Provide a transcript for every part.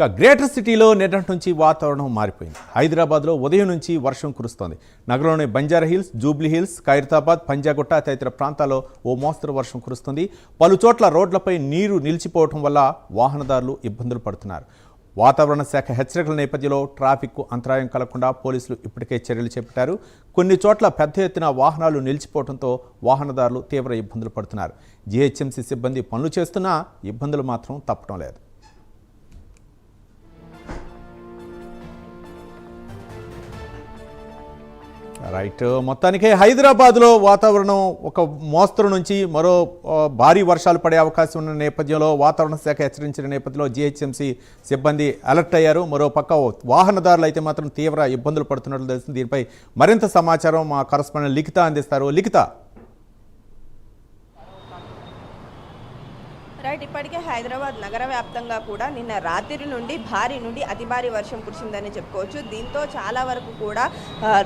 ఇక గ్రేటర్ సిటీలో నిన్నటి నుంచి వాతావరణం మారిపోయింది. హైదరాబాద్లో ఉదయం నుంచి వర్షం కురుస్తోంది. నగరంలోని Banjara hills Jubilee hills Khairatabad Panjagutta తదితర ప్రాంతాల్లో ఓ మోస్తరు వర్షం కురుస్తుంది. పలు చోట్ల రోడ్లపై నీరు నిలిచిపోవడం వల్ల వాహనదారులు ఇబ్బందులు పడుతున్నారు. వాతావరణ శాఖ హెచ్చరికల నేపథ్యంలో ట్రాఫిక్కు అంతరాయం కలగకుండా పోలీసులు ఇప్పటికే చర్యలు చేపట్టారు. కొన్ని చోట్ల పెద్ద ఎత్తున వాహనాలు నిలిచిపోవడంతో వాహనదారులు తీవ్ర ఇబ్బందులు పడుతున్నారు. జీహెచ్ఎంసీ సిబ్బంది పనులు చేస్తున్నా ఇబ్బందులు మాత్రం తప్పడం లేదు. రైట్. మొత్తానికి హైదరాబాద్లో వాతావరణం ఒక మోస్తరు నుంచి మరో భారీ వర్షాలు పడే అవకాశం ఉన్న నేపథ్యంలో వాతావరణ శాఖ హెచ్చరించిన నేపథ్యంలో జీహెచ్ఎంసీ సిబ్బంది అలర్ట్ అయ్యారు. మరో పక్క వాహనదారులు అయితే మాత్రం తీవ్ర ఇబ్బందులు పడుతున్నట్లు తెలిసింది దీనిపై మరింత సమాచారం మా కరస్పాండెంట్ లిఖిత అందిస్తారు. లిఖిత. ఇప్పటికే హైదరాబాద్ నగర వ్యాప్తంగా కూడా నిన్న రాత్రి నుండి భారీ నుండి అతి భారీ వర్షం కురిసిందని చెప్పుకోవచ్చు. దీంతో చాలా వరకు కూడా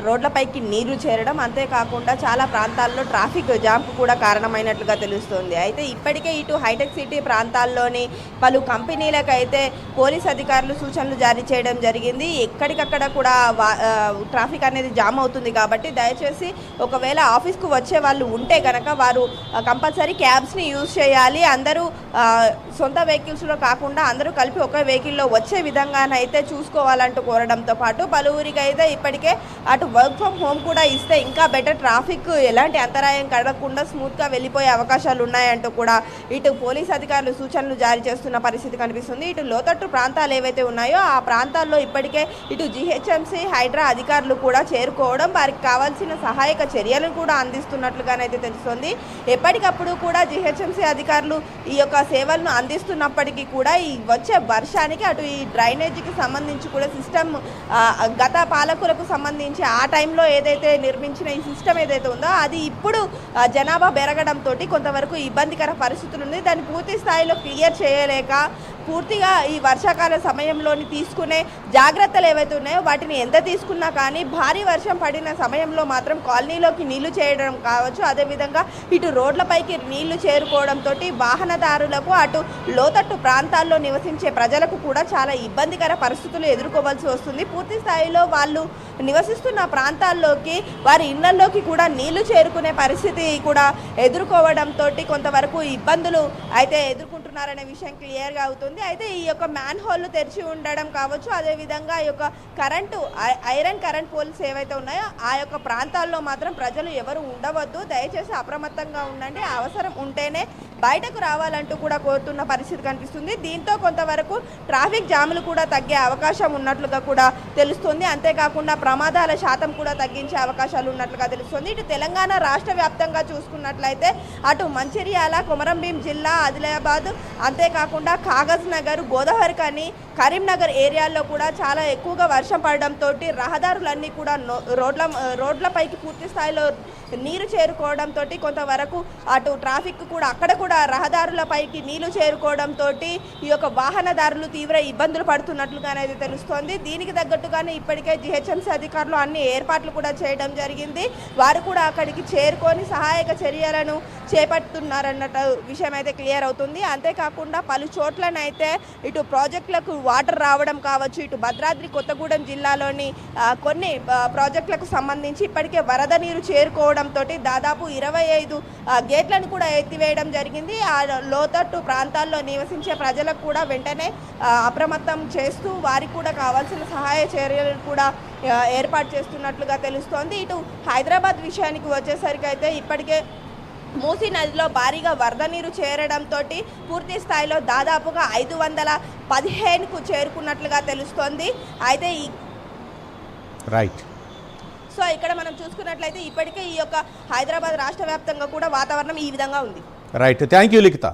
రోడ్లపైకి నీరు చేరడం అంతేకాకుండా చాలా ప్రాంతాల్లో ట్రాఫిక్ జామ్కు కూడా కారణమైనట్లుగా తెలుస్తోంది. అయితే ఇప్పటికే ఇటు హైటెక్ సిటీ ప్రాంతాల్లోని పలు కంపెనీలకైతే పోలీస్ అధికారులు సూచనలు జారీ చేయడం జరిగింది. ఎక్కడికక్కడ కూడా ట్రాఫిక్ అనేది జామ్ అవుతుంది కాబట్టి దయచేసి ఒకవేళ ఆఫీస్కు వచ్చే వాళ్ళు ఉంటే కనుక వారు కంపల్సరీ క్యాబ్స్ని యూజ్ చేయాలి. అందరూ సొంత వెహికల్స్లో కాకుండా అందరూ కలిపి ఒక వెహికల్లో వచ్చే విధంగానైతే చూసుకోవాలంటూ కోరడంతో పాటు పలువురికి అయితే ఇప్పటికే అటు వర్క్ ఫ్రమ్ హోమ్ కూడా ఇస్తే ఇంకా బెటర్ ట్రాఫిక్ ఎలాంటి అంతరాయం కలగకుండా స్మూత్గా వెళ్ళిపోయే అవకాశాలు ఉన్నాయంటూ కూడా ఇటు పోలీస్ అధికారులు సూచనలు జారీ చేస్తున్న పరిస్థితి కనిపిస్తుంది. ఇటు లోతట్టు ప్రాంతాలు ఏవైతే ఉన్నాయో ఆ ప్రాంతాల్లో ఇప్పటికే ఇటు జిహెచ్ఎంసీ హైడ్రా అధికారులు కూడా చేరుకోవడం వారికి కావాల్సిన సహాయక చర్యలను కూడా అందిస్తున్నట్లుగానైతే తెలుస్తుంది. ఎప్పటికప్పుడు కూడా జిహెచ్ఎంసీ అధికారులు ఈ యొక్క సేవలను అందిస్తున్నప్పటికీ కూడా ఈ వచ్చే వర్షానికి అటు ఈ డ్రైనేజీకి సంబంధించి కూడా సిస్టమ్ గత పాలకులకు సంబంధించి ఆ టైంలో ఏదైతే నిర్మించిన ఈ సిస్టమ్ ఏదైతే ఉందో అది ఇప్పుడు జనాభా పెరగడంతో కొంతవరకు ఇబ్బందికర పరిస్థితులు ఉంది. దాన్ని పూర్తి స్థాయిలో క్లియర్ చేయలేక పూర్తిగా ఈ వర్షాకాల సమయంలోని తీసుకునే జాగ్రత్తలు ఏవైతే ఉన్నాయో వాటిని ఎంత తీసుకున్నా కానీ భారీ వర్షం పడిన సమయంలో మాత్రం కాలనీలోకి నీళ్ళు చేయడం కావచ్చు. అదేవిధంగా ఇటు రోడ్లపైకి నీళ్ళు చేరుకోవడంతో వాహనదారులకు అటు లోతట్టు ప్రాంతాల్లో నివసించే ప్రజలకు కూడా చాలా ఇబ్బందికర పరిస్థితులు ఎదుర్కోవాల్సి వస్తుంది. పూర్తి స్థాయిలో వాళ్ళు నివసిస్తున్న ప్రాంతాల్లోకి వారి ఇళ్ళలోకి కూడా నీళ్ళు చేరుకునే పరిస్థితి కూడా ఎదుర్కోవడంతో కొంతవరకు ఇబ్బందులు అయితే ఎదుర్కొంటున్నారనే విషయం క్లియర్గా అవుతుంది. అయితే ఈ యొక్క మ్యాన్ హోల్ తెరిచి ఉండడం కావచ్చు అదేవిధంగా ఈ యొక్క కరెంటు ఐరన్ కరెంట్ పోల్స్ ఏవైతే ఉన్నాయో ఆ యొక్క ప్రాంతాల్లో మాత్రం ప్రజలు ఎవరు ఉండవద్దు. దయచేసి అప్రమత్తంగా ఉండండి. అవసరం ఉంటేనే బయటకు రావాలంటూ కూడా కోరుతున్న పరిస్థితి కనిపిస్తుంది. దీంతో కొంతవరకు ట్రాఫిక్ జాములు కూడా తగ్గే అవకాశం ఉన్నట్లుగా కూడా తెలుస్తుంది. అంతేకాకుండా ప్రమాదాల శాతం కూడా తగ్గించే అవకాశాలు ఉన్నట్లుగా తెలుస్తుంది. ఇటు తెలంగాణ రాష్ట్ర వ్యాప్తంగా చూసుకున్నట్లయితే అటు మంచిర్యాల కొమరంభీం జిల్లా ఆదిలాబాద్ అంతేకాకుండా కాగజ్ నగర్ గోదావరి కానీ కరీంనగర్ ఏరియాల్లో కూడా చాలా ఎక్కువగా వర్షం పడడంతో రహదారులన్నీ కూడా రోడ్ల రోడ్లపైకి పూర్తి స్థాయిలో నీరు చేరుకోవడంతో కొంతవరకు అటు ట్రాఫిక్ కూడా అక్కడ కూడా రహదారులపైకి నీళ్ళు చేరుకోవడంతో ఈ యొక్క వాహనదారులు తీవ్ర ఇబ్బందులు పడుతున్నట్లుగానైతే తెలుస్తోంది. దీనికి తగ్గట్టుగానే ఇప్పటికే జిహెచ్ఎంసీ అధికారులు అన్ని ఏర్పాట్లు కూడా చేయడం జరిగింది. వారు కూడా అక్కడికి చేరుకొని సహాయక చర్యలను చేపడుతున్నారన్నట్టు విషయం అయితే క్లియర్ అవుతుంది. అంతేకాకుండా పలు చోట్లనైతే ఇటు ప్రాజెక్టులకు వాటర్ రావడం కావచ్చు ఇటు భద్రాద్రి కొత్తగూడెం జిల్లాలోని కొన్ని ప్రాజెక్టులకు సంబంధించి ఇప్పటికే వరద నీరు చేరుకోవడంతో దాదాపు ఇరవై ఐదు గేట్లను కూడా ఎత్తివేయడం జరిగింది. ఆ లోతట్టు ప్రాంతాల్లో నివసించే ప్రజలకు కూడా వెంటనే అప్రమత్తం చేస్తూ వారికి కూడా కావాల్సిన సహాయ చర్యలు కూడా ఏర్పాటు చేస్తున్నట్లుగా తెలుస్తోంది. ఇటు హైదరాబాద్ విషయానికి వచ్చేసరికి అయితే ఇప్పటికే మూసీ నదిలో భారీగా వరద నీరు చేరడంతో పూర్తి స్థాయిలో దాదాపుగా ఐదు వందల పదిహేనుకు చేరుకున్నట్లుగా తెలుస్తోంది. అయితే ఈ రైట్ సో ఇక్కడ మనం చూసుకున్నట్లయితే ఇప్పటికే ఈ యొక్క హైదరాబాద్ రాష్ట్ర వ్యాప్తంగా కూడా వాతావరణం ఈ విధంగా ఉంది. Right thank you Likhita